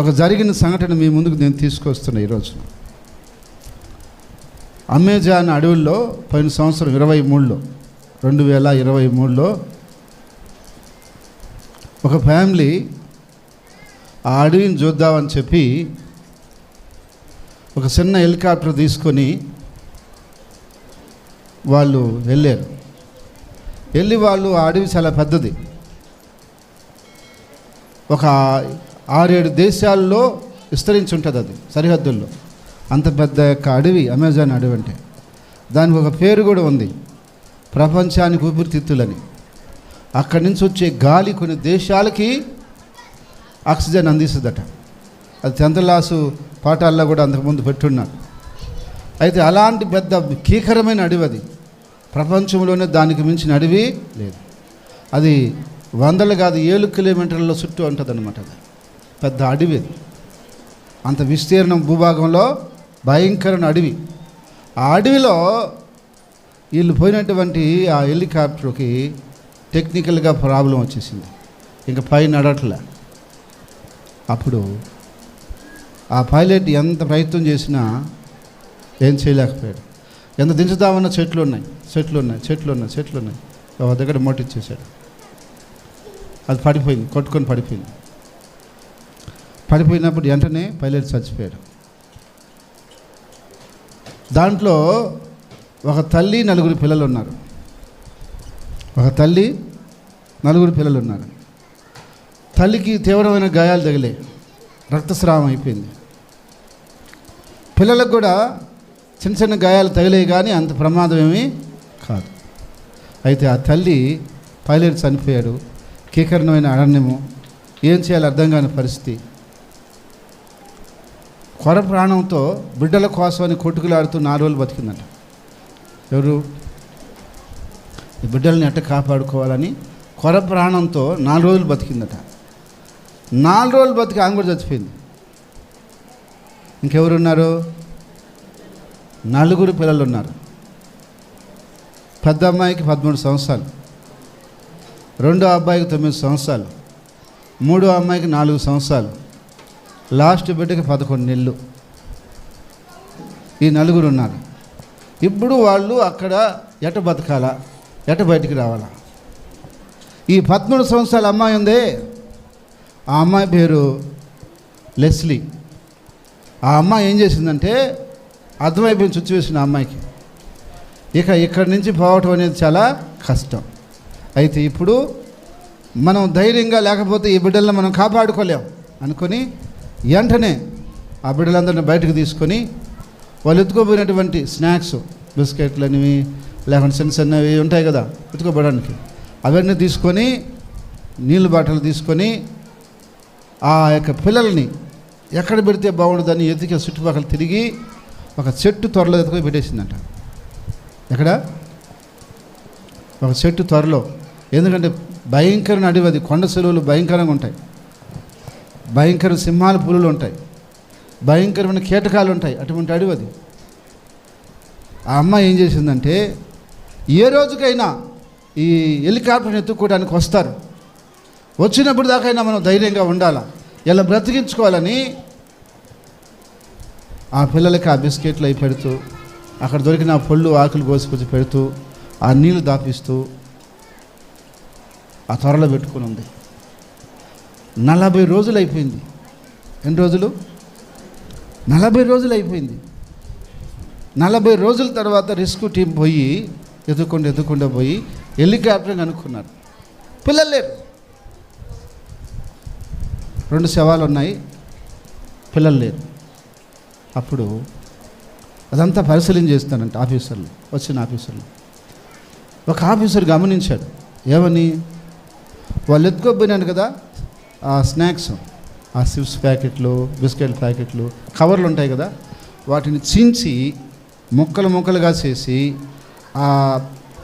ఒక జరిగిన సంఘటన మీ ముందుకు నేను తీసుకొస్తున్నా ఈరోజు అమెజాన్ అడవుల్లో పోయిన సంవత్సరం ఇరవై మూడులో రెండు వేల ఇరవై మూడులో ఒక ఫ్యామిలీ ఆ అడవిని చూద్దామని చెప్పి ఒక చిన్న హెలికాప్టర్ తీసుకొని వాళ్ళు వెళ్ళారు. వెళ్ళి వాళ్ళు ఆ అడవి చాలా పెద్దది. ఒక ఆరేడు దేశాల్లో విస్తరించి ఉంటుంది అది సరిహద్దుల్లో. అంత పెద్ద యొక్క అడవి అమెజాన్ అడవి అంటే. దానికి ఒక పేరు కూడా ఉంది ప్రపంచానికి ఊపిరితిత్తులని. అక్కడి నుంచి వచ్చే గాలి కొన్ని దేశాలకి ఆక్సిజన్ అందిస్తుందట. అది టెన్త్ క్లాసు పాఠాల్లో కూడా అంతకుముందు పెట్టున్నారు అయితే అలాంటి పెద్ద కీకరమైన అడవి అది. ప్రపంచంలోనే దానికి మించిన అడవి లేదు. అది వందలు కాదు ఏಳು కిలోమీటర్ల చుట్టూ ఉంటుంది అనమాట అది. పెద్ద అడవి అంత విస్తీర్ణం భూభాగంలో భయంకరమైన అడవి. ఆ అడవిలో వీళ్ళు పోయినటువంటి ఆ హెలికాప్టర్కి టెక్నికల్గా ప్రాబ్లం వచ్చేసింది. ఇంకా పై నడట్లే అప్పుడు ఆ పైలట్ ఎంత ప్రయత్నం చేసినా ఏం చేయలేకపోయాడు. ఎంత దించుదామన్న చెట్లు ఉన్నాయి. చెట్లు ఉన్నాయి. చెట్లు ఉన్నాయి. చెట్లు ఉన్నాయి. ఒక దగ్గర మోటిచ్చేసాడు అది పడిపోయింది. కొట్టుకొని పడిపోయింది. పడిపోయినప్పుడు వెంటనే పైలట్ చచ్చిపోయాడు. దాంట్లో ఒక తల్లి నలుగురు పిల్లలు ఉన్నారు ఒక తల్లి నలుగురు పిల్లలు ఉన్నారు తల్లికి తీవ్రమైన గాయాలు తగిలే రక్తస్రావం అయిపోయింది. పిల్లలకు కూడా చిన్న చిన్న గాయాలు తగిలే కానీ అంత ప్రమాదం ఏమీ కాదు. అయితే ఆ తల్లి పైలట్ చనిపోయాడు. కీకరణమైన అరణ్యము. ఏం చేయాలో అర్థం కాని పరిస్థితి. కొర ప్రాణంతో బిడ్డల కోసమని కొట్టుకులాడుతూ నాలుగు రోజులు బతికిందంట. ఎవరు? ఈ బిడ్డల్ని ఎట్ట కాపాడుకోవాలని కొర ప్రాణంతో నాలుగు రోజులు బతికిందట. నాలుగు రోజులు బతికి ఆమె కూడా చచ్చిపోయింది. ఇంకెవరున్నారు? నలుగురు పిల్లలు ఉన్నారు. పెద్ద అమ్మాయికి పదమూడు సంవత్సరాలు. రెండో అబ్బాయికి తొమ్మిది సంవత్సరాలు. మూడో అమ్మాయికి నాలుగు సంవత్సరాలు. లాస్ట్ బిడ్డకి పదకొండు నెలలు. ఈ నలుగురు ఉన్నారు. ఇప్పుడు వాళ్ళు అక్కడ ఎట బతకాలా? ఎట బయటికి రావాలా? ఈ పదమూడు సంవత్సరాల అమ్మాయి ఉందే? ఆ అమ్మాయి పేరు లెస్లీ. ఆ అమ్మాయి ఏం చేసిందంటే అర్థమైపోయింది సిచ్యువేషన్ ఆ అమ్మాయికి. ఇక ఇక్కడి నుంచి పోవటం అనేది చాలా కష్టం. అయితే ఇప్పుడు మనం ధైర్యంగా లేకపోతే ఈ బిడ్డలను మనం కాపాడుకోలేం అనుకొని వెంటనే ఆ బిడ్డలందరిని బయటకు తీసుకొని వాళ్ళు ఎత్తుకోబోయినటువంటి స్నాక్స్ బిస్కెట్లు అనేవి లేకుంటే చిన్న చిన్నవి ఉంటాయి కదా ఎత్తుకోబడడానికి అవన్నీ తీసుకొని నీళ్ళు బాటలు తీసుకొని ఆ యొక్క పిల్లల్ని ఎక్కడ పెడితే బాగుండదని ఎదికి చుట్టుపక్కల తిరిగి ఒక చెట్టు త్వరలో ఎత్తుకొని పెట్టేసిందంట. ఎక్కడ? ఒక చెట్టు త్వరలో. ఎందుకంటే భయంకరమైన అడవి అది. కొండ సెలవులు భయంకరంగా ఉంటాయి. భయంకర సింహాల పులులు ఉంటాయి. భయంకరమైన కీటకాలు ఉంటాయి. అటువంటి అడవి అది. ఆ అమ్మాయి ఏం చేసిందంటే ఏ రోజుకైనా ఈ హెలికాప్టర్ని ఎత్తుక్కోవడానికి వస్తారు. వచ్చినప్పుడు దాకైనా మనం ధైర్యంగా ఉండాలా? ఇలా బ్రతికించుకోవాలని ఆ పిల్లలకి ఆ బిస్కెట్లు అవి పెడుతూ అక్కడ దొరికిన ఆ పళ్ళు ఆకులు కోసుకొచ్చి పెడుతూ ఆ నీళ్ళు దాపిస్తూ ఆ త్వరలో పెట్టుకుని ఉంది. నలభై రోజులు అయిపోయింది ఎన్ని రోజులు? నలభై రోజులు అయిపోయింది నలభై రోజుల తర్వాత రిస్క్ టీం పోయి ఎదుకుండా ఎదుకుండా పోయి హెలికాప్టర్ కనుక్కున్నారు. పిల్లలు లేరు. రెండు శవాలు ఉన్నాయి. పిల్లలు లేరు. అప్పుడు అదంతా పరిశీలన చేస్తానంట ఆఫీసర్లు వచ్చిన ఆఫీసర్లు. ఒక ఆఫీసర్ గమనించాడు. ఏమని వాళ్ళు ఎత్తుకోపోయినాను కదా. స్నాక్స్ ఆ చిప్స్ ప్యాకెట్లు బిస్కెట్ ప్యాకెట్లు కవర్లు ఉంటాయి కదా వాటిని చించి ముక్కలు ముక్కలుగా చేసి ఆ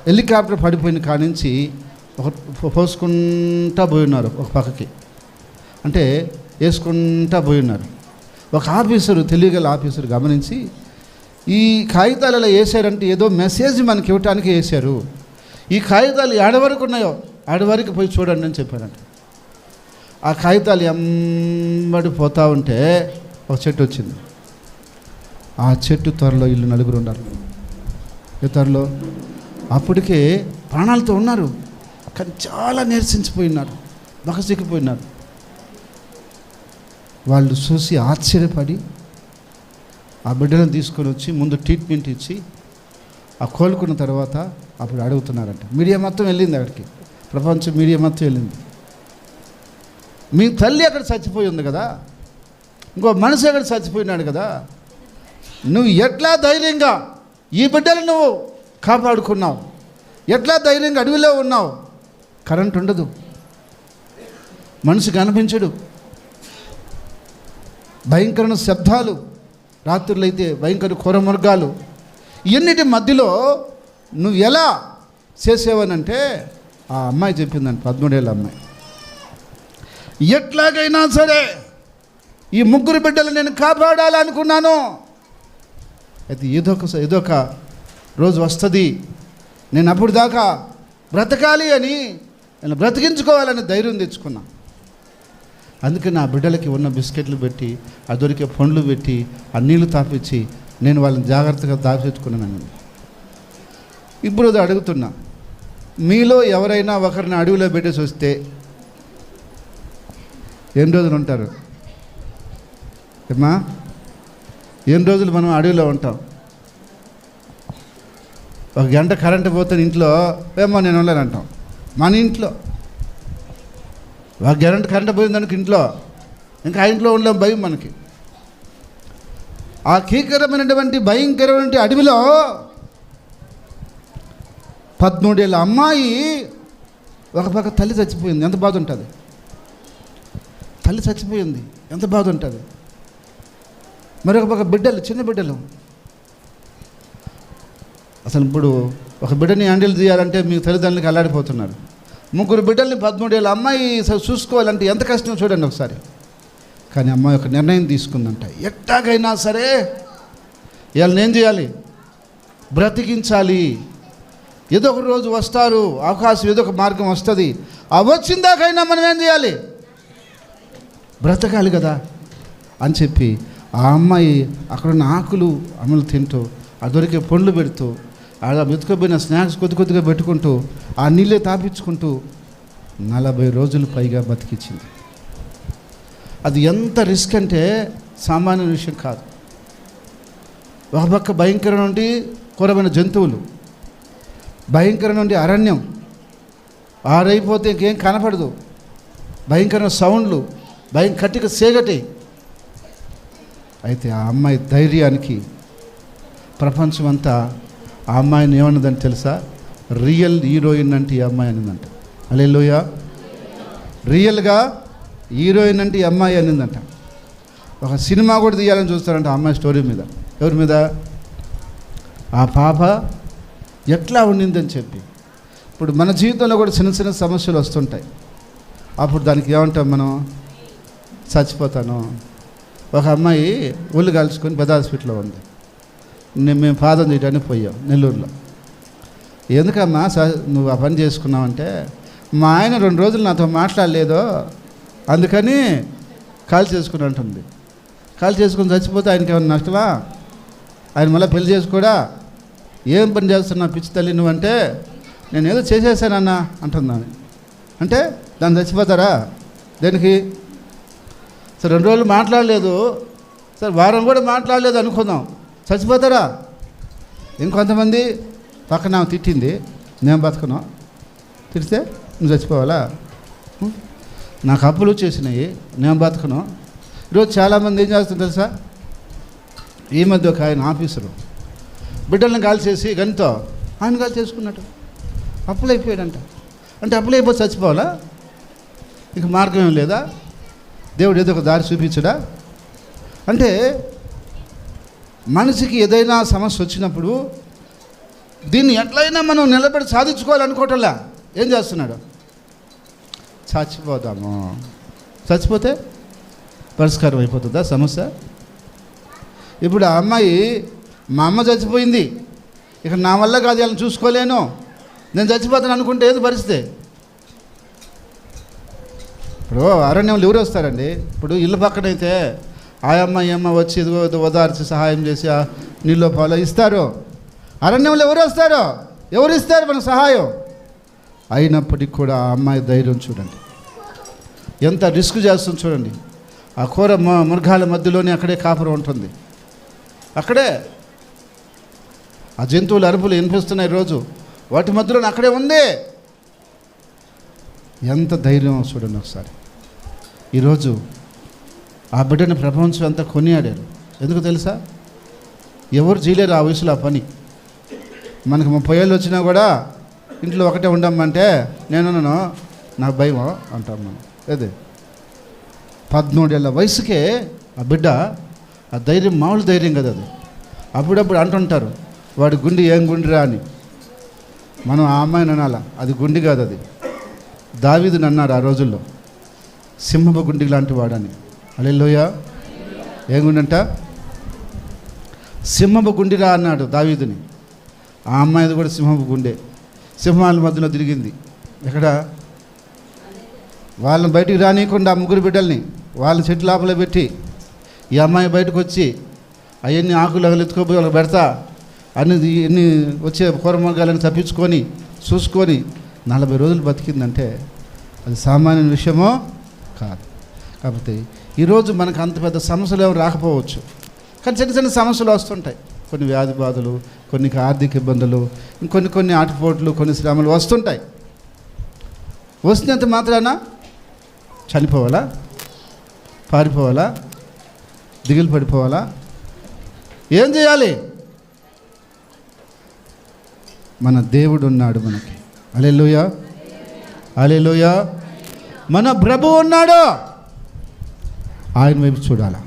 హెలికాప్టర్ పడిపోయిన కానించి ఒక పోసుకుంటా పోయి ఉన్నారు ఒక పక్కకి. అంటే వేసుకుంటా పోయి ఉన్నారు ఒక ఆఫీసరు తెలియగల ఆఫీసర్ గమనించి ఈ కాగితాలలో వేసారంటే ఏదో మెసేజ్ మనకి ఇవ్వటానికి వేశారు ఈ కాగితాలు ఏడవరకు ఉన్నాయో ఆడవరకు పోయి చూడండి అని చెప్పారంట. ఆ కాగితాలు ఎంబడి పోతా ఉంటే ఒక చెట్టు వచ్చింది. ఆ చెట్టు త్వరలో ఇల్లు నలుగురు ఉన్నారు ఏ త్వరలో? అప్పటికే ప్రాణాలతో ఉన్నారు. కానీ చాలా నీరసించిపోయినారు. బకసిక్కిపోయినారు వాళ్ళు చూసి ఆశ్చర్యపడి ఆ బిడ్డలను తీసుకొని వచ్చి ముందు ట్రీట్మెంట్ ఇచ్చి ఆ కోలుకున్న తర్వాత అప్పుడు అడుగుతున్నారంట మీడియా మొత్తం వెళ్ళింది అక్కడికి? ప్రపంచం మీడియా మొత్తం వెళ్ళింది. మీ తల్లి అక్కడ చచ్చిపోయి ఉంది కదా? ఇంకో మనిషి అక్కడ చచ్చిపోయినాడు కదా? నువ్వు ఎట్లా ధైర్యంగా ఈ బిడ్డలు నువ్వు కాపాడుకున్నావు? ఎట్లా ధైర్యంగా అడవిలో ఉన్నావు? కరెంట్ ఉండదు. మనిషి కనిపించడు భయంకరణ శబ్దాలు. రాత్రులైతే భయంకర ఘోర మృగాలు ఇవన్నిటి మధ్యలో నువ్వు ఎలా చేసేవనంటే ఆ అమ్మాయి చెప్పిందండి పదమూడేళ్ళ అమ్మాయి. ఎట్లాగైనా సరే ఈ ముగ్గురు బిడ్డలు నేను కాపాడాలనుకున్నాను. అయితే ఏదొక ఏదొక రోజు వస్తుంది. నేను అప్పుడు దాకా బ్రతకాలి అని నేను బ్రతికించుకోవాలని ధైర్యం తెచ్చుకున్నా. అందుకే నా బిడ్డలకి ఉన్న బిస్కెట్లు పెట్టి ఆ దొరికే పండ్లు పెట్టి ఆ నీళ్ళు తాపించి నేను వాళ్ళని జాగ్రత్తగా దాచిపెట్టుకున్నాను ఇప్పుడు అది అడుగుతున్నా. మీలో ఎవరైనా ఒకరిని అడవిలో పెట్టేసి వస్తే ఎన్ని రోజులు ఉంటారు? ఏమా ఎన్ని రోజులు మనం అడవిలో ఉంటాం? ఒక గంట కరెంటు పోతే ఇంట్లో ఏమో నేను ఉండలేను అంటాం. మన ఇంట్లో. ఒక గంట కరెంటు పోయిందనుకు ఇంట్లో. ఇంకా ఆ ఇంట్లో ఉండలేం భయం మనకి. ఆ కీకరమైనటువంటి భయంకరమైన అడవిలో పదమూడేళ్ళ అమ్మాయి ఒక పక్క తల్లి చచ్చిపోయింది. ఎంత బాధ ఉంటుంది? తల్లి చచ్చిపోయింది. ఎంత బాధ ఉంటుంది మరొక పక్క బిడ్డలు చిన్న బిడ్డలు. అసలు ఇప్పుడు ఒక బిడ్డని హ్యాండిల్ చేయాలంటే మీ తల్లిదండ్రులకి అల్లాడిపోతున్నారు. ముగ్గురు బిడ్డల్ని పదమూడేళ్ళ అమ్మాయి చూసుకోవాలంటే ఎంత కష్టం చూడండి ఒకసారి. కానీ అమ్మాయి ఒక నిర్ణయం తీసుకుందంట. ఎట్టాగైనా సరే వీళ్ళని ఏం చేయాలి? బ్రతికించాలి. ఏదో ఒక రోజు వస్తారు. అవకాశం ఏదో ఒక మార్గం వస్తుంది. ఆ వచ్చిందాకైనా మనం ఏం చేయాలి? బ్రతకాలి కదా అని చెప్పి ఆ అమ్మాయి అక్కడున్న ఆకులు అమలు తింటూ ఆ దొరికే పండ్లు పెడుతూ ఆ వెతుకపోయిన స్నాక్స్ కొద్ది కొద్దిగా పెట్టుకుంటూ ఆ నీళ్ళే తాపించుకుంటూ నలభై రోజులు పైగా బతికించింది అది ఎంత రిస్క్ అంటే సామాన్య విషయం కాదు. ఒక పక్క భయంకర నుండి కూరమైన జంతువులు భయంకర నుండి అరణ్యం ఆరైపోతే ఇంకేం కనపడదు. భయంకరమైన సౌండ్లు భయం కట్టిక సేగటి. అయితే ఆ అమ్మాయి ధైర్యానికి ప్రపంచం అంతా ఆ అమ్మాయిని ఏమన్నదని తెలుసా? రియల్ హీరోయిన్ అంటే ఈ అమ్మాయి అనిందంట. అలే లోయ రియల్గా హీరోయిన్ అంటే ఈ అమ్మాయి అనిందంట. ఒక సినిమా కూడా తీయాలని చూస్తారంట ఆ అమ్మాయి స్టోరీ మీద. ఎవరి మీద? ఆ పాప ఎట్లా ఉండిందని చెప్పి. ఇప్పుడు మన జీవితంలో కూడా చిన్న చిన్న సమస్యలు వస్తుంటాయి. అప్పుడు దానికి ఏమంటాం మనం? చచ్చిపోతాను. ఒక అమ్మాయి ఒళ్ళు కాల్చుకొని పెద్ద హాస్పిటల్లో ఉంది. నేను మేము పాదం చేయడానికి పోయాం నెల్లూరులో. ఎందుకమ్మా నువ్వు ఆ పని చేసుకున్నావంటే మా ఆయన రెండు రోజులు నాతో మాట్లాడలేదు అందుకని కాల్ చేసుకుని అంటుంది. కాల్ చేసుకుని చచ్చిపోతే ఆయనకి ఏమైనా నష్టమా? ఆయన మళ్ళీ పెళ్ళి చేసుకోడా? ఏం పని చేస్తున్నా పిచ్చి తల్లి నువ్వంటే నేను ఏదో చేసేసానన్నా అంటుంది అంటే దాన్ని చచ్చిపోతారా? దేనికి? సార్ రెండు రోజులు మాట్లాడలేదు. సార్ వారం కూడా మాట్లాడలేదు అనుకుందాం. చచ్చిపోతారా? ఇంకొంతమంది పక్కన ఆమె తిట్టింది. నేను బతుకున్నాం. తిడితే నువ్వు చచ్చిపోవాలా? నాకు అప్పులు చేసినాయి నేను బతుకున్నాం. ఈరోజు చాలామంది ఏం చేస్తుంది తెలుసా? ఈ మధ్య ఒక ఆయన ఆఫీసరు. బిడ్డలను కాల్ చేసి గనితో ఆయన కాల్ చేసుకున్నట్టు. అప్పులు అయిపోయాడంట అంటే అప్పులు అయిపోతే చచ్చిపోవాలా? ఇక మార్గం ఏం లేదా? దేవుడు ఏదో ఒక దారి చూపించడా? అంటే మనిషికి ఏదైనా సమస్య వచ్చినప్పుడు దీన్ని ఎట్లయినా మనం నిలబడి సాధించుకోవాలనుకోవటంలా. ఏం చేస్తున్నాడు? చచ్చిపోదాము. చచ్చిపోతే పరిష్కారం అయిపోతుందా సమస్య? ఇప్పుడు ఆ అమ్మాయి మా అమ్మ చచ్చిపోయింది. ఇక నా వల్ల కాదు వాళ్ళని చూసుకోలేను. నేను చచ్చిపోతాను అనుకుంటే ఏది పరిస్థితి? ఇప్పుడు అరణ్యంలో ఎవరు వస్తారండి? ఇప్పుడు ఇల్లు పక్కనైతే ఆయమ్మ ఈ అమ్మ వచ్చి ఇదిగో ఓదార్చి సహాయం చేసి ఆ నీళ్ళు పాలు ఇస్తారు. అరణ్యంలో ఎవరు వస్తారు? ఎవరు ఇస్తారు మన సహాయం? అయినప్పటికీ కూడా ఆ అమ్మాయి ధైర్యం చూడండి. ఎంత రిస్క్ చేస్తుంది చూడండి. ఆ కూర మృగాల మధ్యలోనే అక్కడే కాపురం ఉంటుంది. అక్కడే. ఆ జంతువుల అరుపులు వినిపిస్తున్నాయి రోజు. వాటి మధ్యలోనే అక్కడే ఉంది. ఎంత ధైర్యం చూడండి ఒకసారి. ఈరోజు ఆ బిడ్డను ప్రపంచం అంతా కొనియాడారు. ఎందుకు తెలుసా? ఎవరు చేయలేరు ఆ వయసులో ఆ పని. మనకు ముప్పై ఏళ్ళు వచ్చినా కూడా ఇంట్లో ఒకటే ఉండమంటే నేను నా భయం అంటాం మనం. అదే పద్మూడేళ్ళ వయసుకే ఆ బిడ్డ ఆ ధైర్యం మామూలు ధైర్యం కదా అది. అప్పుడప్పుడు అంటుంటారు వాడి గుండి ఏం గుండెరా అని. మనం ఆ అమ్మాయిని అనాలా? అది గుండె కాదు అది. దావీదుని అన్నారు ఆ రోజుల్లో. సింహపు గుండి లాంటి వాడని. అలెల్లోయ ఏం సింహపు గుండిరా అన్నాడు దావీదుని. ఆ అమ్మాయిది కూడా సింహపు గుండె. సింహాల మధ్యలో తిరిగింది. ఎక్కడ? వాళ్ళని బయటికి రానియకుండా ఆ ముగ్గురు బిడ్డల్ని వాళ్ళ చెట్టు లోపల పెట్టి ఈ అమ్మాయి బయటకు వచ్చి అవన్నీ ఆకులు ఎత్తుకోపోయి వాళ్ళకి పెడతా? అన్ని ఎన్ని వచ్చే కూరమర్గాలను తప్పించుకొని చూసుకొని నలభై రోజులు బతికిందంటే అది సామాన్య విషయమో కాదు. కాకపోతే ఈరోజు మనకు అంత పెద్ద సమస్యలు ఏమి రాకపోవచ్చు. కానీ చిన్న చిన్న సమస్యలు వస్తుంటాయి. కొన్ని వ్యాధి బాధలు కొన్ని ఆర్థిక ఇబ్బందులు ఇంకొన్ని కొన్ని ఆటపోట్లు కొన్ని శ్రమలు వస్తుంటాయి. వస్తున్నంత మాత్రాన చనిపోవాలా? పారిపోవాలా? దిగులు పడిపోవాలా? ఏం చేయాలి? మన దేవుడు ఉన్నాడు మనకి. అలెలుయా అలెలుయా మన ప్రభు ఉన్నాడు. ఆయన వైపు చూడాలా?